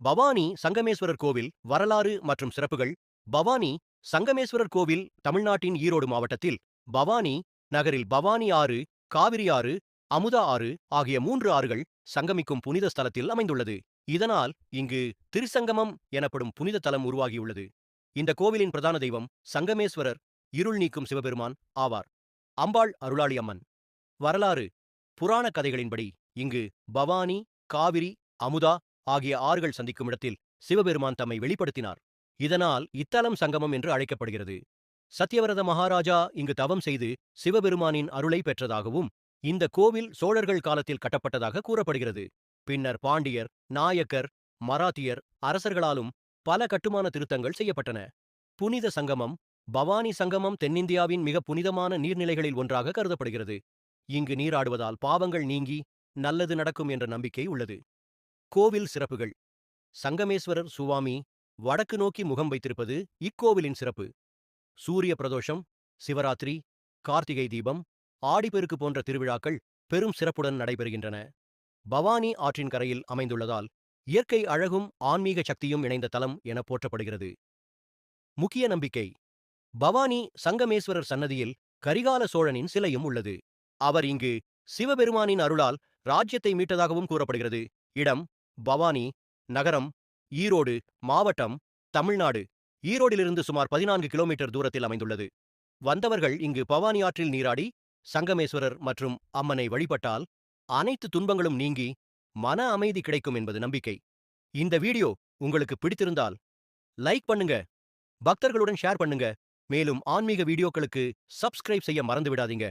பவானி சங்கமேஸ்வரர் கோவில் வரலாறு மற்றும் சிறப்புகள். பவானி சங்கமேஸ்வரர் கோவில் தமிழ்நாட்டின் ஈரோடு மாவட்டத்தில். பவானி நகரில் பவானி ஆறு காவிரி ஆறு அமுதா ஆறு ஆகிய மூன்று ஆறுகள் சங்கமிக்கும் புனித ஸ்தலத்தில் அமைந்துள்ளது. இதனால் இங்கு திருசங்கமம் எனப்படும் புனித தலம் உருவாகியுள்ளது. இந்த கோவிலின் பிரதான தெய்வம் சங்கமேஸ்வரர் இருள் நீக்கும் சிவபெருமான் ஆவார். அம்பாள் அருளாளி அம்மன் வரலாறு புராண கதைகளின்படி இங்கு பவானி காவிரி அமுதா ஆகிய ஆறுகள் சந்திக்கும் இடத்தில் சிவபெருமான் தம்மை வெளிப்படுத்தினார். இதனால் இத்தலம் சங்கமம் என்று அழைக்கப்படுகிறது. சத்யவரத மகாராஜா இங்கு தவம் செய்து சிவபெருமானின் அருளை பெற்றதாகவும் இந்த கோவில் சோழர்கள் காலத்தில் கட்டப்பட்டதாக கூறப்படுகிறது. பின்னர் பாண்டியர் நாயக்கர் மராத்தியர் அரசர்களாலும் பல கட்டுமான திருத்தங்கள் செய்யப்பட்டன. புனித சங்கமம் பவானி சங்கமம் தென்னிந்தியாவின் மிக புனிதமான நீர்நிலைகளில் ஒன்றாக கருதப்படுகிறது. இங்கு நீராடுவதால் பாவங்கள் நீங்கி நல்லது நடக்கும் என்ற நம்பிக்கை உள்ளது. கோவில் சிறப்புகள். சங்கமேஸ்வரர் சுவாமி வடக்கு நோக்கி முகம் வைத்திருப்பது இக்கோவிலின் சிறப்பு. சூரிய பிரதோஷம் சிவராத்திரி கார்த்திகை தீபம் ஆடிப்பெருக்கு போன்ற திருவிழாக்கள் பெரும் சிறப்புடன் நடைபெறுகின்றன. பவானி ஆற்றின் கரையில் அமைந்துள்ளதால் இயற்கை அழகும் ஆன்மீக சக்தியும் இணைந்த தலம் என போற்றப்படுகிறது. முக்கிய நம்பிக்கை. பவானி சங்கமேஸ்வரர் சன்னதியில் கரிகால சோழனின் சிலையும் உள்ளது. அவர் இங்கு சிவபெருமானின் அருளால் ராஜ்யத்தை மீட்டதாகவும் கூறப்படுகிறது. இடம் பவானி நகரம் ஈரோடு மாவட்டம் தமிழ்நாடு. ஈரோடிலிருந்து சுமார் பதினான்கு கிலோமீட்டர் தூரத்தில் அமைந்துள்ளது. வந்தவர்கள் இங்கு பவானி ஆற்றில் நீராடி சங்கமேஸ்வரர் மற்றும் அம்மனை வழிபட்டால் அனைத்து துன்பங்களும் நீங்கி மன அமைதி கிடைக்கும் என்பது நம்பிக்கை. இந்த வீடியோ உங்களுக்கு பிடித்திருந்தால் லைக் பண்ணுங்க பக்தர்களுடன் ஷேர் பண்ணுங்க. மேலும் ஆன்மீக வீடியோக்களுக்கு சப்ஸ்கிரைப் செய்ய மறந்து விடாதீங்க